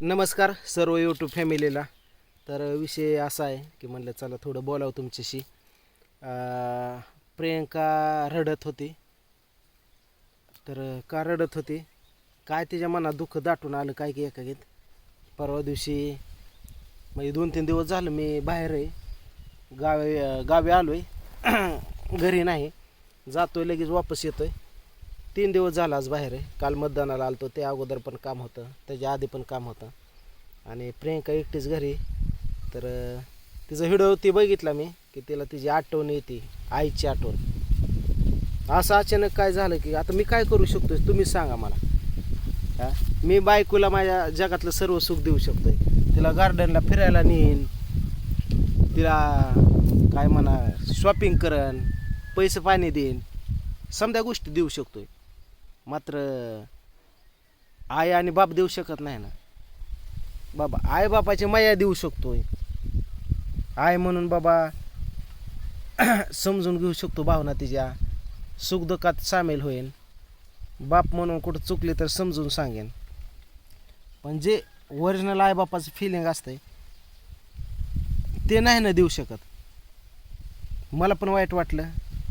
नमस्कार सर्व यूट्यूब फॅमिलीला. तर विषय असा आहे की म्हणलं चला थोडं बोलावं तुमच्याशी. प्रियंका रडत होती. तर का रडत होती? काय तिच्या मनात दुःख दाटून आलं काय की एका घेत? परवा दिवशी म्हणजे दोन तीन दिवस झालं मी बाहेर आहे. गावी गावी आलो आहे घरी नाही. जातोय लगेच वापस येतोय. तीन दिवस झाला आज बाहेर आहे. काल मतदानाला आलतो ते अगोदर पण काम होतं त्याच्या आधी पण काम होतं. आणि प्रियंका एकटीच घरी तर तिचं तिचा व्हिडिओ ती बघितला मी की तिला तिची आठवण येते आईची आठवण. असं अचानक काय झालं की आता मी काय करू शकतो तुम्ही सांगा मला. मी बायकोला माझ्या जगातलं सर्व सुख देऊ शकतो तिला गार्डनला फिरायला नेईन. तिला काय म्हणा शॉपिंग करन पैसे पाणी देईन. समध्या गोष्टी देऊ शकतोय. मात्र आई आणि बाप देऊ शकत नाही ना. बाबा आई बापाची माया देऊ शकतोय. आई म्हणून बाबा समजून घेऊ शकतो भावना तिच्या. सुखदुःखात सामील होईन. बाप म्हणून कुठं चुकले तर समजून सांगेन. पण जे ओरिजिनल आईबापाचं फिलिंग असतंय ते नाही ना देऊ शकत. मला पण वाईट वाटलं.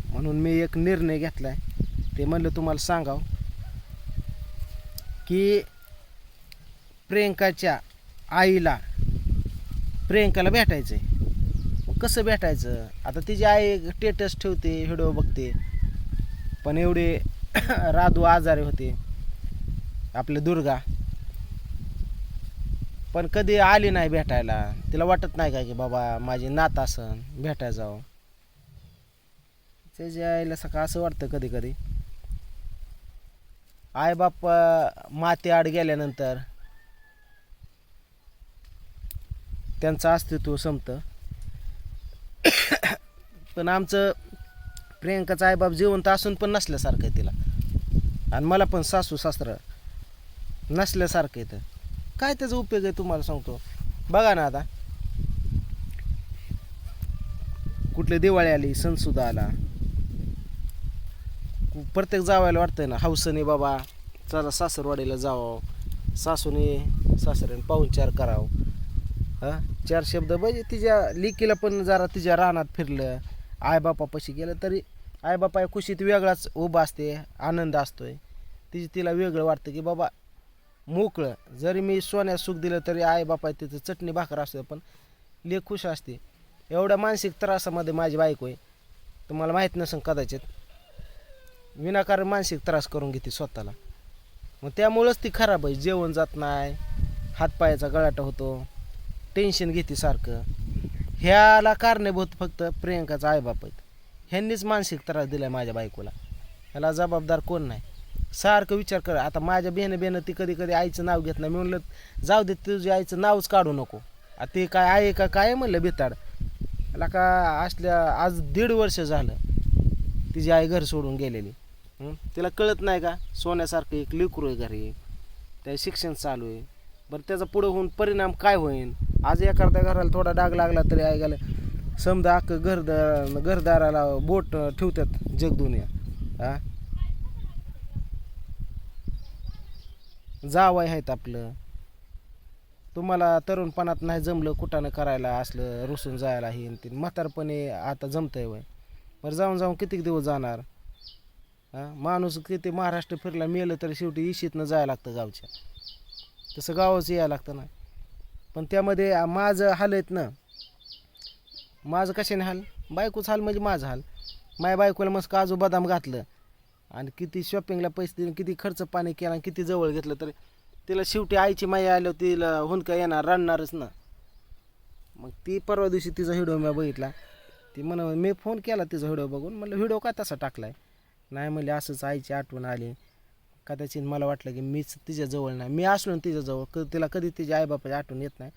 म्हणून मी एक निर्णय घेतला आहे ते म्हणलं तुम्हाला सांगावं. की प्रियंकाच्या आईला प्रियंकाला भेटायचं आहे कसं भेटायचं? आता तिची आई स्टेटस ठेवते व्हिडिओ बघते. पण एवढे राधू आजारी होते. आपले दुर्गा. पण कधी आली नाही भेटायला. तिला वाटत नाही का की बाबा माझी नात असन भेटायला जावं. त्याच्या आईला सकाळ असं वाटतं कधी कधी आईबाप माती आड गेल्यानंतर त्यांचं अस्तित्व संपतं. पण आमचं प्रियंकाचं आईबाप जिवंत असून पण नसल्यासारखं आहे तिला. आणि मला पण सासू सासरं नसल्यासारखं येतं काय त्याचा उपयोग आहे तुम्हाला सांगतो? बघा ना आता. कुठली दिवाळी आली सणसुद्धा आला. प्रत्येक जावायला वाटतं ना हौसने बाबा चला सासरवाडीला जावं सासूने सासऱ्याने पाहुणचार करावं. हां? चार शब्द म्हणजे तिच्या लिकीला पण जरा तिच्या रानात फिरलं आईबापापाशी गेलं तरी आईबापा या खुशीत वेगळाच उभा असते आनंद असतोय. तिची तिला वेगळं वाटतं की बाबा मोकळं. जरी मी सोन्यात सुख दिलं तरी आईबापा तिथं चटणी भाकर असते पण लेख खुश असते. एवढ्या मानसिक त्रासामध्ये माझी बायको आहे. तुम्हाला माहीत नसेल कदाचित. विनाकारण मानसिक त्रास करून घेते स्वतःला. मग त्यामुळंच ती खराब आहे. जेवण जात नाही हातपायाचा गळाटा होतो टेन्शन घेते सारखं. ह्याला कारणीभूत फक्त प्रियंकाचा आईबाप आहेत. ह्यांनीच मानसिक त्रास दिला माझ्या बायकोला. ह्याला जबाबदार कोण नाही. सारखं विचार कर. आता माझ्या बेनं बेहनं ती कधी कधी आईचं नाव घेत नाही. मी म्हणलं जाऊ दे तुझ्या आईचं नावच काढू नको. आ ते काय आहे का काय म्हणलं बेताड ह्याला का असल्या आज दीड वर्ष झालं. तिची आई घर सोडून गेलेली. तिला कळत नाही का? सोन्यासारखं एक लेकरू आहे घरी. त्या शिक्षण चालू आहे. बरं त्याचा पुढं होऊन परिणाम काय होईल आज एखाद्या घराला थोडा डाग लागला तरी आई गेलं समजा अख्खं घरदार घरदाराला बोट ठेवतात जगदुनिया. हा जावं आहेत आपलं. तुम्हाला तरुणपणात नाही जमलं कुठानं करायला असलं रुसून जायला हे ते. म्हातारपणे आता जमतंय वय. बरं जाऊन जाऊन किती दिवस जाणार? माणूस किती महाराष्ट्र फिरला मेलं तर शेवटी इशीतनं जायला लागतं गावच्या. तसं गावाचं यायला लागतं ना. पण त्यामध्ये माझं हाल आहेत ना. माझं कशाने हाल? बायकोच हाल म्हणजे माझं हाल. माझ्या बायकोला मस्त काजू बदाम घातलं. आणि किती शॉपिंगला पैसे दिले किती खर्च पाणी केला आणि किती जवळ घेतलं तर तिला शेवटी आईची माई आल्यावर तिला हुंदका येणार रडणारच ना. मग ती परवा दिवशी तिचा व्हिडिओ मी बघितला. ती म्हण मी फोन केला तिचा व्हिडिओ बघून. म्हणलं व्हिडिओ का तसा टाकलाय? नाही म्हणले असंच आईची आठवण आली. कदाचित मला वाटलं की मीच तिच्याजवळ नाही. मी असलो ना तिच्याजवळ क तिला कधी तिच्या आईबापाची आठवण येत नाही.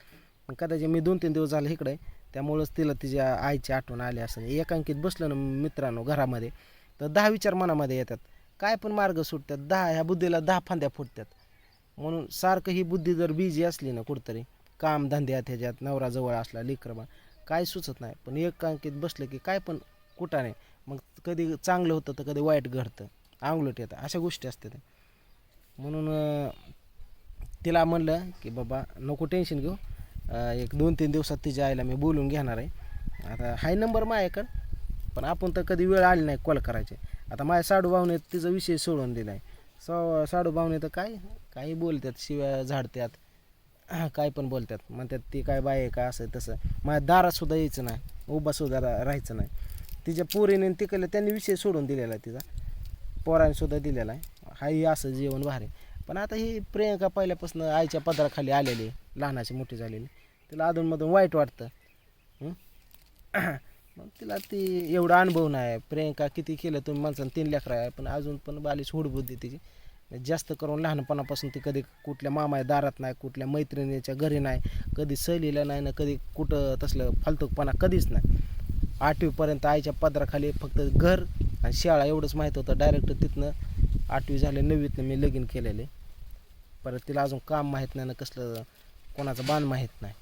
पण कदाचित मी दोन तीन दिवस झाले इकडे त्यामुळंच तिला तिच्या आईची आठवण आली असं. एकांकित बसलं ना मित्रांनो घरामध्ये तर दहा विचार मनामध्ये येतात. काय पण मार्ग सुटतात दहा ह्या बुद्धीला दहा फांद्या फुटतात. म्हणून सारखं ही बुद्धी जर बिझी असली ना कुठंतरी काम धंद्यात ह्याच्यात नवरा जवळ असला लेकरबा काय सुचत नाही. पण एकांकित बसलं की काय पण कुठं नाही. मग कधी चांगलं होतं तर कधी वाईट घडतं. आंगलट येतं. अशा गोष्टी असतात. म्हणून तिला म्हणलं की बाबा नको टेन्शन घेऊ. एक दोन तीन दिवसात तिच्या आईला मी बोलून घेणार आहे. आता हाय नंबर माझ्याकडं पण आपण तर कधी वेळ आली नाही कॉल करायचे. आता माझ्या साडू भावने तिचा विषय सोडून दिला आहे सो साडू भावने तर काय काही बोलतात शिव्या झाडतात काय पण बोलतात म्हणतात ती काय बाय आहे का? असं तसं. माझ्या दारातसुद्धा यायचं नाही. उभासुद्धा रा- राहायचं नाही. तिच्या पोरीने तिकडलं त्यांनी विषय सोडून दिलेला आहे तिचा. पोराने सुद्धा दिलेला आहे. हाही असं जीवन भारी. पण आता ही प्रियंका पहिल्यापासून आईच्या पदराखाली आलेली लहानाची मोठी झालेली तिला अधूनमधून वाईट वाटतं. मग तिला ती एवढा अनुभव नाही. प्रियंका किती केलं तुम्ही माणसानं तीन लेकरं आहे. पण अजून पण बालीच हुडबुद्धी तिची. म्हणजे जास्त करून लहानपणापासून ती कधी कुठल्या मामाच्या दारात नाही कुठल्या मैत्रिणीच्या घरी नाही कधी सहलीला नाही ना कधी कुठं तसलं फालतूकपणा कधीच नाही. आठवीपर्यंत आईच्या पदराखाली फक्त घर आणि शाळा एवढंच माहीत होतं. डायरेक्ट तिथनं आठवी झाले नववीतनं मी लगीन केलेले. परत तिला अजून काम माहीत नाही ना कसलं कोणाचं बाण माहीत नाही.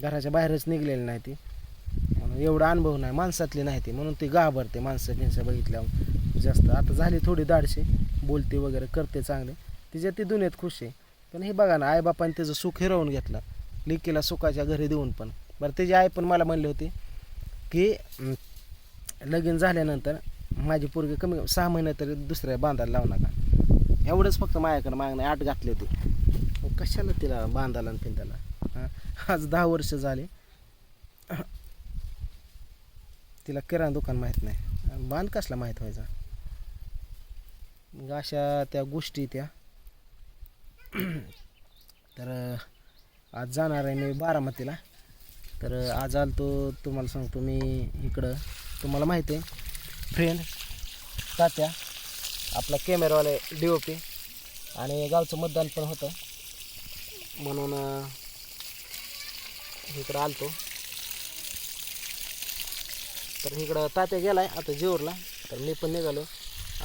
घराच्या बाहेरच निघलेली नाही ती. म्हणून एवढा अनुभव नाही माणसातली नाही ती. म्हणून ती घाबरते माणसं त्यांचं बघितल्यावर. जास्त आता झाली थोडी दाडशी बोलते वगैरे करते चांगले. तिच्या ती दुनियेत खुश आहे. पण हे बघा ना आईबापाने त्याचं सुख हिरवून घेतलं. लिकीला सुखाच्या घरी देऊन पण. बरं त्याची आई पण मला म्हणली होती की लगीन झाल्यानंतर माझी पोरगी कमी सहा महिने तरी दुसऱ्या बांधायला लावू नका. एवढंच फक्त माझ्याकडे मागणं आठ घातली होती कशाला तिला बांधायला आणि त्याला हां? आज दहा वर्ष झाले. तिला किराणा दुकान माहीत नाही. बांध कसला माहीत व्हायचा? मग अशा त्या गोष्टी त्या. तर आज जाणार आहे मी बारामतीला. तर आज आलतो तुम्हाला सांगतो मी इकडं. तुम्हाला माहिती आहे फ्रेंड तात्या आपला कॅमेरावाले डी ओ पी आणि गावचं मतदान पण होतं. म्हणून इकडं आलतो. तर इकडं तात्या गेला आहे आता जेऊरला तर मी पण निघालो.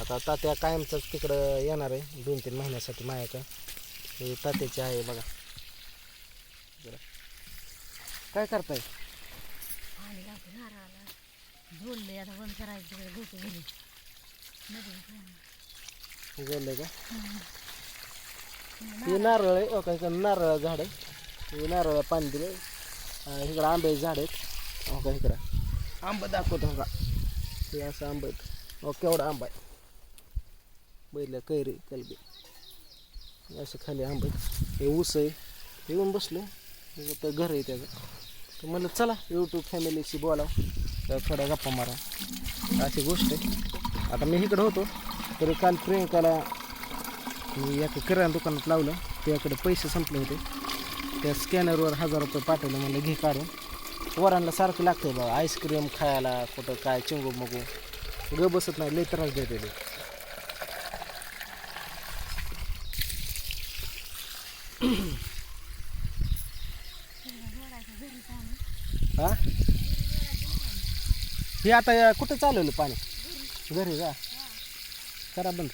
आता तात्या कायमचाच तिकडं येणार आहे दोन तीन महिन्यासाठी माझ्याकडं हे तात्याचे आहे बघा. जरा. काय करताय? पाणी घालते नारळाला. झोडले आता बंद करायचं तिकडे गोटे घरी. नदी बोललंय का? हे नारळ आहे काय का नारळ झाड आहे. हे नारळ पाणी दिले इकडं आंब्याचे झाड आहेत. हो का इकडं? आंबा दाखवतो हो का हे असं आंबा आहेत. हो केवढा आंबा आहे. बैल कैरी कलबी. असं खाली आंबा आहेत. हे ऊस आहे. हे येऊन बसलो. हे तर घर आहे त्याचं. तर म्हणलं चला यूट्यूब फॅमिलीशी बोलावं. तर थोड्या गप्पा मारा. अशी गोष्ट आहे. आता मी इकडं होतो तरी काल प्रियंकाला मी एका किराणा दुकानात लावलं. त्याकडे पैसे संपले होते. त्या स्कॅनरवर हजार रुपये पाठवले. म्हणलं घे काढून. पोरांना सारखं लागतं बघा आईस्क्रीम खायला कुठं काय चिंगू मगू. ग बसत नाही लई त्रास देते ते हा हे आता कुठं चालवलं पाणी? घरी जा करा बंद.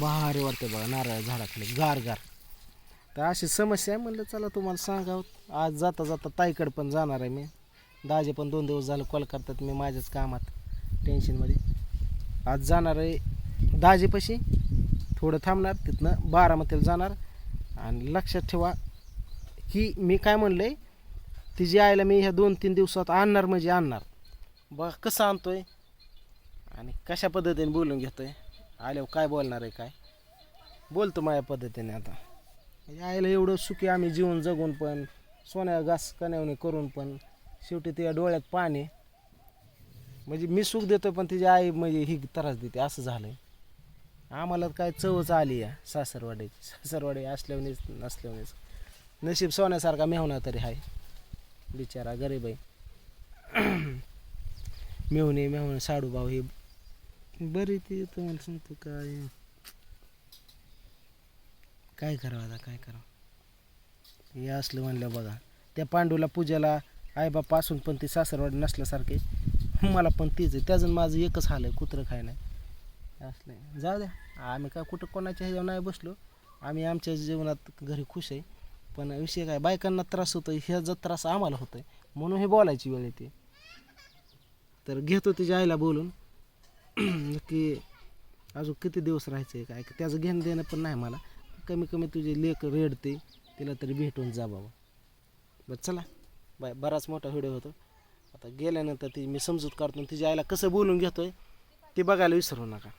भारी वाटते बघा नारळ झाडाखाली गार गार. तर अशी समस्या आहे म्हणलं चला तुम्हाला सांगावं. आज जाता जाता ताईकडे पण जाणार आहे मी. दाजे पण दोन दिवस झालं कॉल करतात मी माझ्याच कामात टेन्शनमध्ये आज जाणार आहे दाजेपाशी. थोडं थांबणार तिथनं बारामतीला जाणार. आणि लक्षात ठेवा की मी काय म्हणलं आहे तिची आईला मी ह्या दोन तीन दिवसात आणणार म्हणजे आणणार. बघा कसं आणतोय आणि कशा पद्धतीने बोलून घेतोय. आल्यावर काय बोलणार आहे काय? बोलतो माझ्या पद्धतीने आता. म्हणजे आईला एवढं सुखी आम्ही जीवन जगून पण सोन्या घास कण्यावणी करून पण शेवटी तिच्या डोळ्यात पाणी म्हणजे मी सुख देतोय पण तिची आई म्हणजे ही त्रास देते असं झालंय. आम्हाला काय चवच आली या सासरवाडीची. सासरवाडी असल्यावणीच नसल्यावणीच नशीब सोन्यासारखा मेहुणा तरी आहे बिचारा गरीब आहे. मेहुणे मेहुणे साडूभाऊ हे बरी ती तुम्हाला सांगतो काय. काय करावं आता काय करावं? हे असलं म्हणलं बघा. त्या पांडूला पूजेला आईबापा असून पण ती सासरवाडी नसल्यासारखे. मला पण तीच आहे. त्याजून माझं एकच हाल आहे कुत्रं खाय नाही. असलं आहे. जाऊ द्या. आम्ही काय कुठं कोणाच्या ह्याच्यावर नाही बसलो. आम्ही आमच्या जीवनात घरी खुश आहे. पण विषय काय बायकांना त्रास होतो ह्याचा त्रास आम्हाला होतोय. म्हणून हे बोलायची वेळ येते. तर घेतो तिच्या आईला बोलून. की अजून किती दिवस राहायचं आहे काय? त्याचं घेणं देणं पण नाही मला. कमी कमी तुझे लेख रेडते तिला तरी भेटून जा बाबा. बरं चला. बाय बराच मोठा व्हिडिओ होतो. आता गेल्यानंतर ती मी समजूत काढतो आणि तिच्या आईला कसं बोलून घेतोय ते बघायला विसरू नका.